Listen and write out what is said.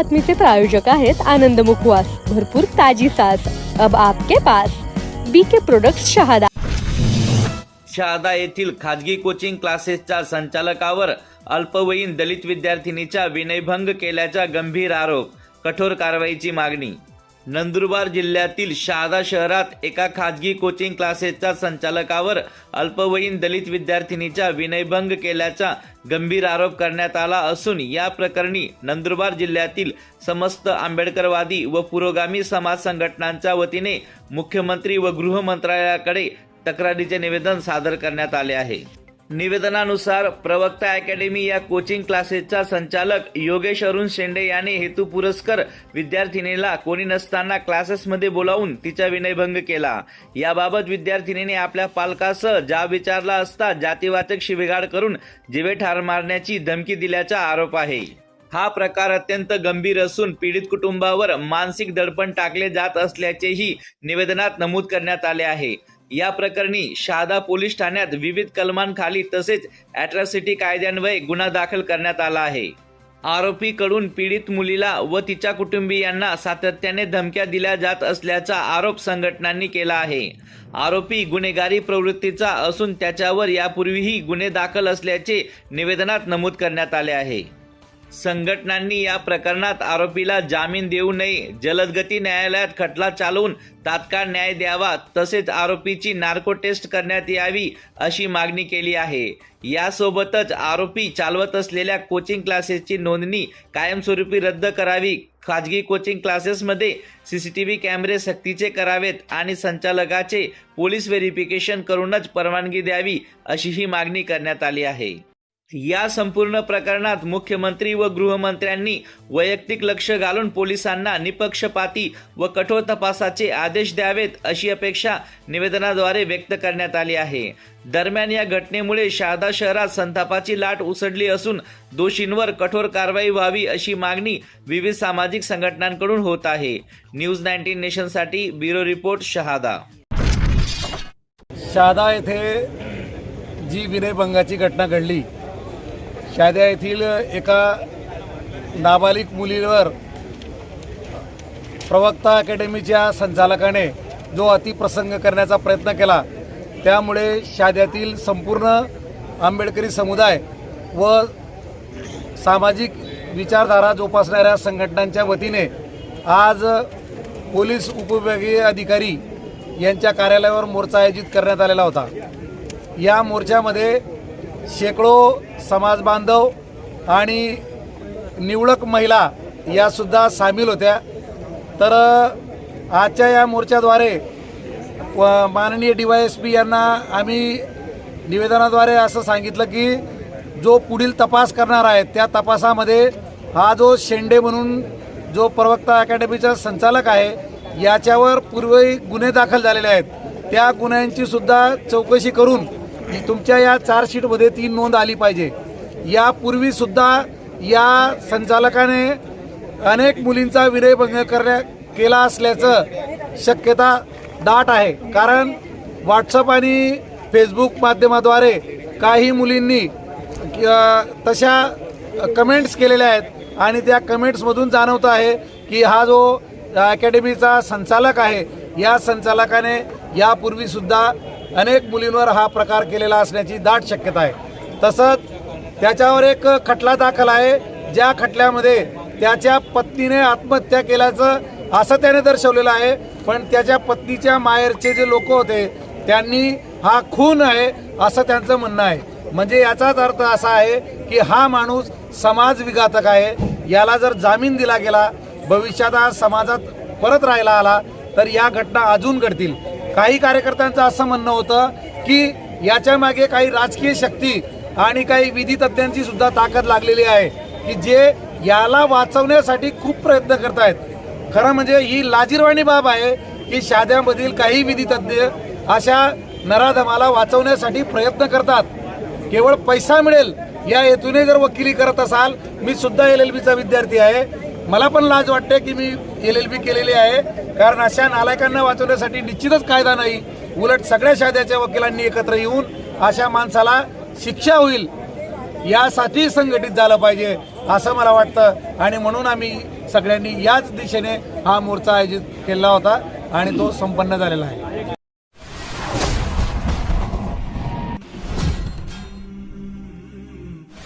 बातमीचे प्रायोजक आहेत आनंद मुखवास. भरपूर ताजी सास अब आपके pass. BK product Shahada. Shahada येथील खाजगी कोचिंग क्लासेसच्या संचालकावर अल्पवयीन दलित विद्यार्थिनीचा विनयभंग केल्याचा गंभीर आरोप. कठोर कारवाईची मागणी. नंदुरबार जिल्ह्यातील शहादा शहरात एका खाजगी कोचिंग क्लासेसच्या संचालकावर अल्पवयीन दलित विद्यार्थिनीचा विनयभंग केल्याचा गंभीर आरोप करण्यात आला असून या प्रकरणी नंदुरबार जिल्ह्यातील समस्त आंबेडकरवादी व पुरोगामी समाज संघटनांच्या वतीने मुख्यमंत्री व गृहमंत्रालयाकडे तक्रारीचे निवेदन सादर करण्यात आले आहे. निवेदनानुसार प्रवक्ता अकॅडमी या कोचिंग क्लासेसचा संचालक योगेश अरुण शेंडे याने हेतू पुरस्कर विद्यार्थिनीला कोणी नसताना क्लासेसमध्ये बोलावून तिचा विनयभंग केला. याबाबत विद्यार्थिनीने आपल्या पालकासह जा विचारला असता जातीवाचक शिबिगाड करून जिवे ठार मारण्याची धमकी दिल्याचा आरोप आहे. हा प्रकार अत्यंत गंभीर असून पीडित कुटुंबावर मानसिक दडपण टाकले जात असल्याचेही निवेदनात नमूद करण्यात आले आहे. या प्रकरणी शहादा पोलीस ठाण्यात विविध कलमांखाली तसेच अॅट्रॉसिटी कायद्यान्वये गुन्हा दाखल करण्यात आला आहे. आरोपीकडून पीडित मुलीला व तिच्या कुटुंबियांना सातत्याने धमक्या दिल्या जात असल्याचा आरोप संघटनांनी केला आहे. आरोपी गुन्हेगारी प्रवृत्तीचा असून त्याच्यावर यापूर्वीही गुन्हे दाखल असल्याचे निवेदनात नमूद करण्यात आले आहे. संघटनांनी या प्रकरणात आरोपीला जामीन देऊ नये. जलदगती न्यायालयात खटला चालवून तात्काळ न्याय द्यावा तसेच आरोपीची नार्को टेस्ट करण्यात यावी अशी मागणी केली आहे. यासोबतच आरोपी चालवत असलेल्या कोचिंग क्लासेसची नोंदणी कायमस्वरूपी रद्द करावी. खाजगी कोचिंग क्लासेसमध्ये सी सी टी व्ही कॅमेरे सक्तीचे करावेत आणि संचालकाचे पोलीस व्हेरिफिकेशन करूनच परवानगी द्यावी अशीही मागणी करण्यात आली आहे. या संपूर्ण प्रकरणात मुख्यमंत्री व गृहमंत्र्यांनी वैयक्तिक लक्ष घालून पोलिसांना निपक्षपाती व कठोर तपासाचे आदेश द्यावेत अशी अपेक्षा निवेदनाद्वारे व्यक्त करण्यात आली आहे. दरम्यान या घटनेमुळे शहादा शहरात संतापाची लाट उसळली असून दोषींवर कठोर कारवाई व्हावी अशी मागणी विविध सामाजिक संघटनांकडून होत आहे. न्यूज नाईन्टीन नेशनसाठी ब्युरो रिपोर्ट शहादा. शहादा येथे जी विनयभंगाची घटना घडली शहादा येथील एका नाबालिक मुलीवर प्रवक्ता अकॅडमीच्या संचालकाने जो अतिप्रसंग करण्याचा प्रयत्न केला त्यामुळे शाद्यातील संपूर्ण आंबेडकरी समुदाय व सामाजिक विचारधारा जोपासणाऱ्या संघटनांच्या वतीने आज पोलीस उपविभागीय अधिकारी यांच्या कार्यालयावर मोर्चा आयोजित करण्यात आलेला होता. या मोर्चामध्ये शेकडो समाज बांधव आणि निवडक महिला यासुद्धा सामील होत्या. तर आजच्या या मोर्चाद्वारे माननीय डी वाय एस पी यांना आम्ही निवेदनाद्वारे असं सांगितलं की जो पुढील तपास करणार आहे त्या तपासामध्ये हा जो शेंडे म्हणून जो प्रवक्ता अकॅडमीचा संचालक आहे याच्यावर पूर्वी गुन्हे दाखल झालेले आहेत. त्या गुन्ह्यांची सुद्धा चौकशी करून तुमच्या या चार्जशीटमध्ये ती नोंद आली पाहिजे. यापूर्वीसुद्धा या संचालकाने अनेक मुलींचा विनयभंग करण्या केला असल्याचं शक्यता दाट आहे. कारण व्हॉट्सअप आणि फेसबुक माध्यमाद्वारे काही मुलींनी तशा कमेंट्स केलेल्या आहेत आणि त्या कमेंट्समधून जाणवतं आहे की हा जो अकॅडमीचा संचालक आहे या संचालकाने यापूर्वीसुद्धा अनेक मुलींवर हा प्रकार केलेला असण्याची दाट शक्यता आहे. तसंच त्याच्यावर एक खटला दाखल आहे ज्या खटल्यामध्ये त्याच्या पत्नीने आत्महत्या केल्याचं असं त्याने दर्शवलेलं आहे. पण त्याच्या पत्नीच्या माहेरचे जे लोक होते त्यांनी हा खून आहे असं त्यांचं म्हणणं आहे. म्हणजे याचाच अर्थ असा आहे की हा माणूस समाज विघातक आहे. याला जर जामीन दिला गेला भविष्यात हा समाजात परत राहायला आला तर या घटना अजून घडतील. काही कार्यकर्त्यांचं असं म्हणणं होतं की याच्या मागे काही राजकीय शक्ती आणि काही विधी तज्ज्ञांची सुद्धा ताकद लागलेली आहे की जे याला वाचवण्यासाठी खूप प्रयत्न करतायत. खरं म्हणजे ही लाजीरवाणी बाब आहे की शाद्यामधील काही विधी तज्ज्ञ अशा नराधमाला वाचवण्यासाठी प्रयत्न करतात. केवळ पैसा मिळेल या हेतूने जर वकिली करत असाल मी सुद्धा एल एल बीचा विद्यार्थी आहे. मला पण लाज वाटते की मी एल एल बी केलेली आहे. कारण अशा नालायकांना वाचवण्यासाठी निश्चितच कायदा नाही. उलट सगळ्या शाद्याच्या वकिलांनी एकत्र येऊन अशा माणसाला शिक्षा होईल यासाठी संघटित झालं पाहिजे असं मला वाटतं. आणि म्हणून आम्ही सगळ्यांनी याच दिशेने हा मोर्चा आयोजित केला होता आणि तो संपन्न झालेला आहे.